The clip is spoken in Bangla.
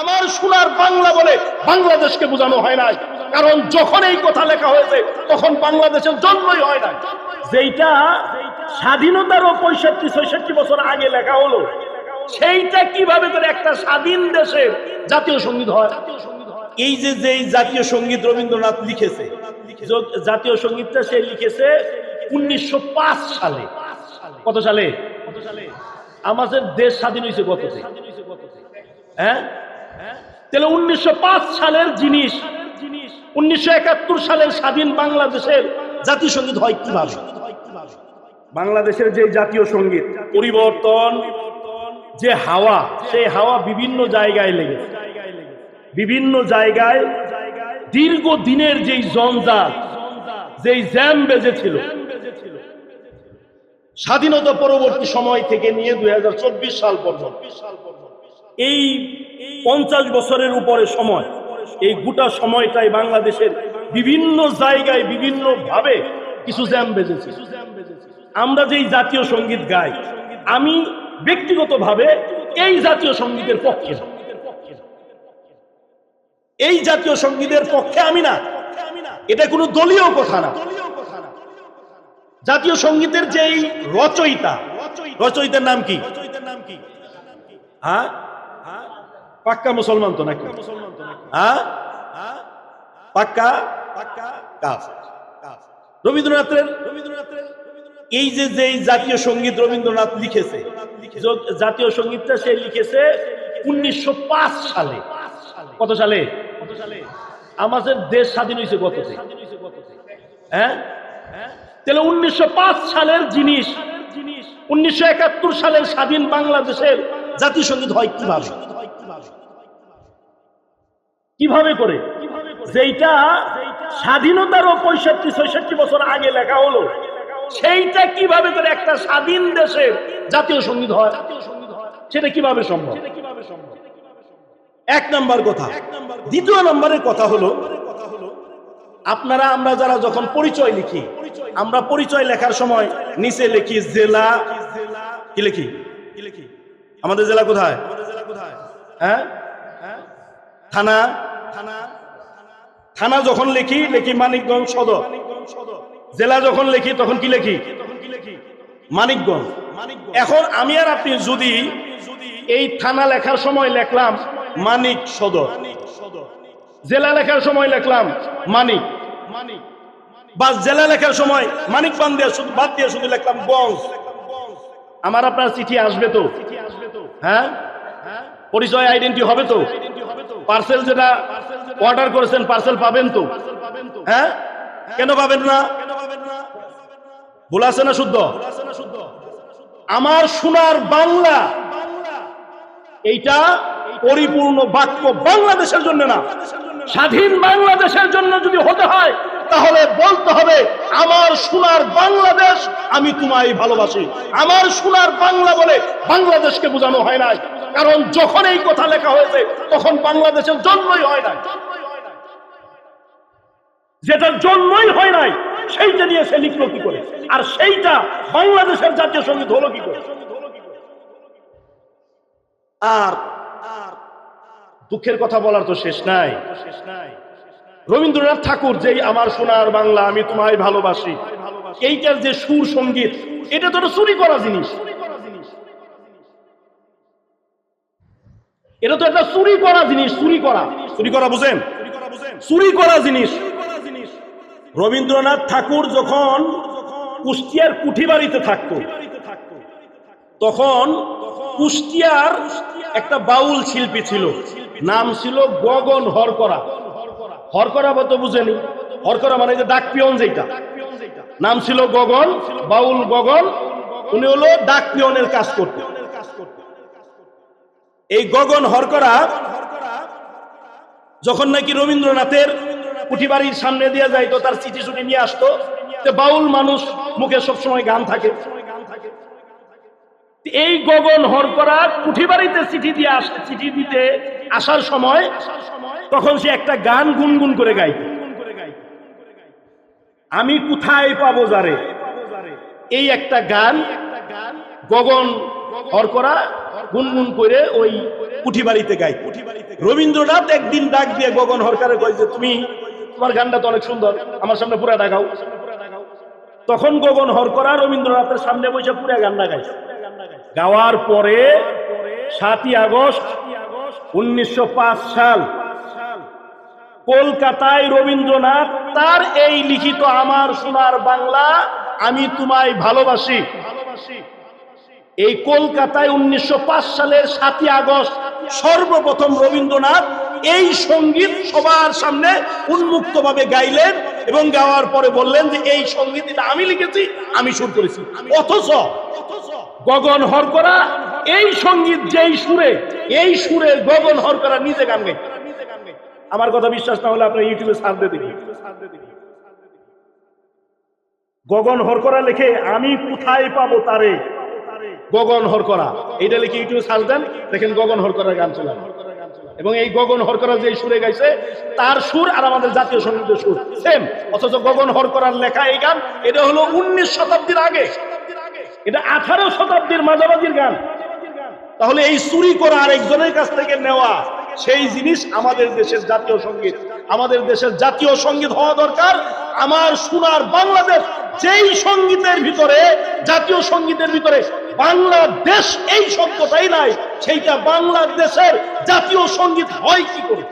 আমার সোনার বাংলা বলে বাংলাদেশকে বোঝানো হয় নাই। কারণ যখন এই কথা লেখা হয়েছে, তখন বাংলাদেশের জন্মই হয় না যেইটা স্বাধীনতারও পঁয়ষট্টি, ছয়ষট্টি বছর আগে লেখা হলো, সেইটা কীভাবে করে একটা স্বাধীন দেশের জাতীয় সংগীত হয়? এই যে যেই জাতীয় সংগীত রবীন্দ্রনাথ লিখেছে জাতীয় সঙ্গীতটা সে লিখেছে উনিশশো পাঁচ সালে। কত সালে? কত আমাদের দেশ স্বাধীন হয়েছে কততে? হ্যাঁ? তাহলে উনিশশো সালের জিনিস উনিশশো একাত্তর সালের স্বাধীন বাংলাদেশের জাতীয় সংগীত হয় কীভাবে? বাংলাদেশের যে জাতীয় সংগীত। পরিবর্তন যে হাওয়া সেই হাওয়া বিভিন্ন জায়গায় লেগেছে। বিভিন্ন জায়গায় দীর্ঘ দিনের যেই জঞ্জাল যেই জ্যাম বেজেছিল স্বাধীনতা পরবর্তী সময় থেকে নিয়ে দুই হাজার চব্বিশ সাল পর্যন্ত। এই পঞ্চাশ বছরের উপরে সময়, এই গোটা সময়টাই বাংলাদেশের বিভিন্ন জায়গায় বিভিন্ন ভাবে কিছু জ্যাম বেজেছে। আমরা যেই জাতীয় সংগীত গাই, আমি ব্যক্তিগতভাবে এই জাতীয় সঙ্গীতের পক্ষে এই জাতীয় সঙ্গীতের পক্ষে আমি না। এটা কোনো দলীয় কথা না। জাতীয় সঙ্গীতের যেই রচয়িতা, রচয়িতার নাম কি? হ্যাঁ? পাক্কা মুসলমান তো নাকি? হ্যাঁ? পাক্কা? পাক্কা? রবীন্দ্রনাথের রবীন্দ্রনাথের এই যে যেই জাতীয় সংগীত রবীন্দ্রনাথ লিখেছে জাতীয় সঙ্গীতটা সে লিখেছে উনিশশো পাঁচ সালে। কত সালে? কত সালে আমাদের দেশ স্বাধীন হয়েছে কততে হ্যাঁ? তাহলে উনিশশো পাঁচ সালের জিনিস, উনিশশো একাত্তর সালের স্বাধীন বাংলাদেশের জাতীয় সংগীত হয় কীভাবে? কীভাবে করে? যেইটা স্বাধীনতারও পঁয়ষট্টি ছয়ষট্টি বছর আগে লেখা হলো সেইটা কীভাবে করে একটা স্বাধীন দেশের জাতীয় সংগীত হয়? সেটা কীভাবে সম্ভব? এক নম্বর কথা। দ্বিতীয় নম্বরের কথা হলো আপনারা আমরা যারা যখন পরিচয় লিখি আমরা পরিচয় লেখার সময় নিচে লিখি জেলা কি লিখি কি লিখি? আমাদের জেলা কোথায়? হ্যাঁ? থানা? থানা যখন লিখি লিখি মানিকগঞ্জ সদর। জেলা যখন লিখি, তখন কি লিখি? মানিকগঞ্জ। এখন আমি আর আপনি যদি এই থানা লেখার সময় লিখলাম মানিক সদর। জেলা লেখার সময় লেখলাম মানিক। মানিক বা জেলা লেখার সময় মানিক বান দিয়ে শুধু বাদ দিয়ে শুধু লিখলাম গঞ্জ। আমার আপনার চিঠি আসবে তো? হ্যাঁ? পরিচয় আইডেন্টি হবে তো? পার্সেল যেটা অর্ডার করেছেন পার্সেল পাবেন তো? হ্যাঁ? কেন পাবেন না? ভুল আছে না শুদ্ধ? আমার সোনার বাংলা, এইটা পরিপূর্ণ বাক্য বাংলাদেশের জন্য না। স্বাধীন বাংলাদেশের জন্য যদি হতে হয়, তাহলে বলতে হবে, আমার সোনার বাংলাদেশ আমি তোমায় ভালোবাসি। আমার সোনার বাংলা বলে বাংলাদেশকে বোঝানো হয় নাই। কারণ যখন এই কথা লেখা হয়েছে, তখন বাংলাদেশের জন্মই হয় নাই। যেটার জন্মই হয় নাই, সেইটা নিয়ে সে লিখলো কি করে? আর সেইটা বাংলাদেশের জাতীয় সংগীত হলো কি করে? আর দুঃখের কথা বলার তো শেষ নাই। রবীন্দ্রনাথ ঠাকুর যেই আমার সোনার বাংলা, আমি তোমায় ভালোবাসি, এইটার যে সুর সংগীত, এটা তো চুরি করা জিনিস। এটা তো একটা চুরি করা জিনিস, চুরি করা। চুরি করা বুঝেন? চুরি করা জিনিস। রবীন্দ্রনাথ ঠাকুর যখন কুষ্টিয়ার কুঠিবাড়িতে থাকতো, তখন কুষ্টিয়ার একটা বাউল শিল্পী ছিল। নাম ছিল গগন হরকরা। হরকরা বলতে বুঝেনি। হরকরা মানে যে ডাক পিয়ন যেটা নাম ছিল গগন, বাউল গগন, উনি হলো ডাক পিয়নের কাজ করতেন। এই গগন হরকরা যখন নাকি রবীন্দ্রনাথের কুঠিবাড়ির সামনে দিয়ে যাইতো, তার চিঠি ছুটি নিয়ে আসতো বাউল মানুষ মুখে সবসময় গান থাকে। এই গগন হরকরা কুঠিবাড়িতে চিঠি দিয়ে আস, চিঠি দিতে আসার সময় তখন সে একটা গান গুনগুন করে গাইত। আমি কোথায় পাবো যারে? এই একটা গান গগন হরকরা গুনগুন করে ওই কুঠি বাড়িতে গাই রবীন্দ্রনাথ একদিন ডাক দিয়ে গগন হরকারে কয় যে, তুমি, তোমার গানটা তো অনেক সুন্দর, আমার সামনে পুরা ডাকাও তখন গগন হরকরা রবীন্দ্রনাথের সামনে বসে পুরা গান গাইছে। গাওয়ার পরে সাতই আগস্ট উনিশশো পাঁচ সাল কলকাতায় রবীন্দ্রনাথ তার এই লিখিত আমার সোনার বাংলা আমি তোমায় ভালোবাসি। এই কলকাতায় উনিশশো পাঁচ সালের সাতই আগস্ট সর্বপ্রথম রবীন্দ্রনাথ এই সংগীত সবার সামনে উন্মুক্তভাবে গাইলেন। এবং গাওয়ার পরে বললেন যে, এই সংগীত এটা আমি লিখেছি, আমি সুর করেছি। অথচ গগন হরকরা এই সংগীত যেই সুরে, এই সুরে গগন হরকরা নিজে গান গাই আমার কথা বিশ্বাস না হলে আপনি ইউটিউবে সার্চ দিয়ে দেখি গগন হরকরা লেখে, আমি কোথায় পাবো তারে? গগন হরকরা। এইটা লিখে ইউটিউবে সার্চ দেন, দেখেন গগন হরকরার গান চলে এবং এই গগন হরকরা যে সুরে গাইছে, তার সুর আর আমাদের জাতীয় সঙ্গীতের সুর সেম অথচ গগন হরকরার লেখা এই গান, এটা হলো উনিশ শতাব্দীর আগে। এটা আঠারো শতাব্দীর মাঝামাঝির গান। তাহলে এই চুরি করা আরেকজনের কাছ থেকে নেওয়া, সেই জিনিস আমাদের দেশের জাতীয় সংগীত। আমাদের দেশের জাতীয় সংগীত হওয়া দরকার। আমার সোনার বাংলাদেশ যেই সঙ্গীতের ভিতরে, জাতীয় সঙ্গীতের ভিতরে বাংলাদেশ এই শব্দটাই নাই সেইটা বাংলাদেশের জাতীয় সংগীত হয় কি করে?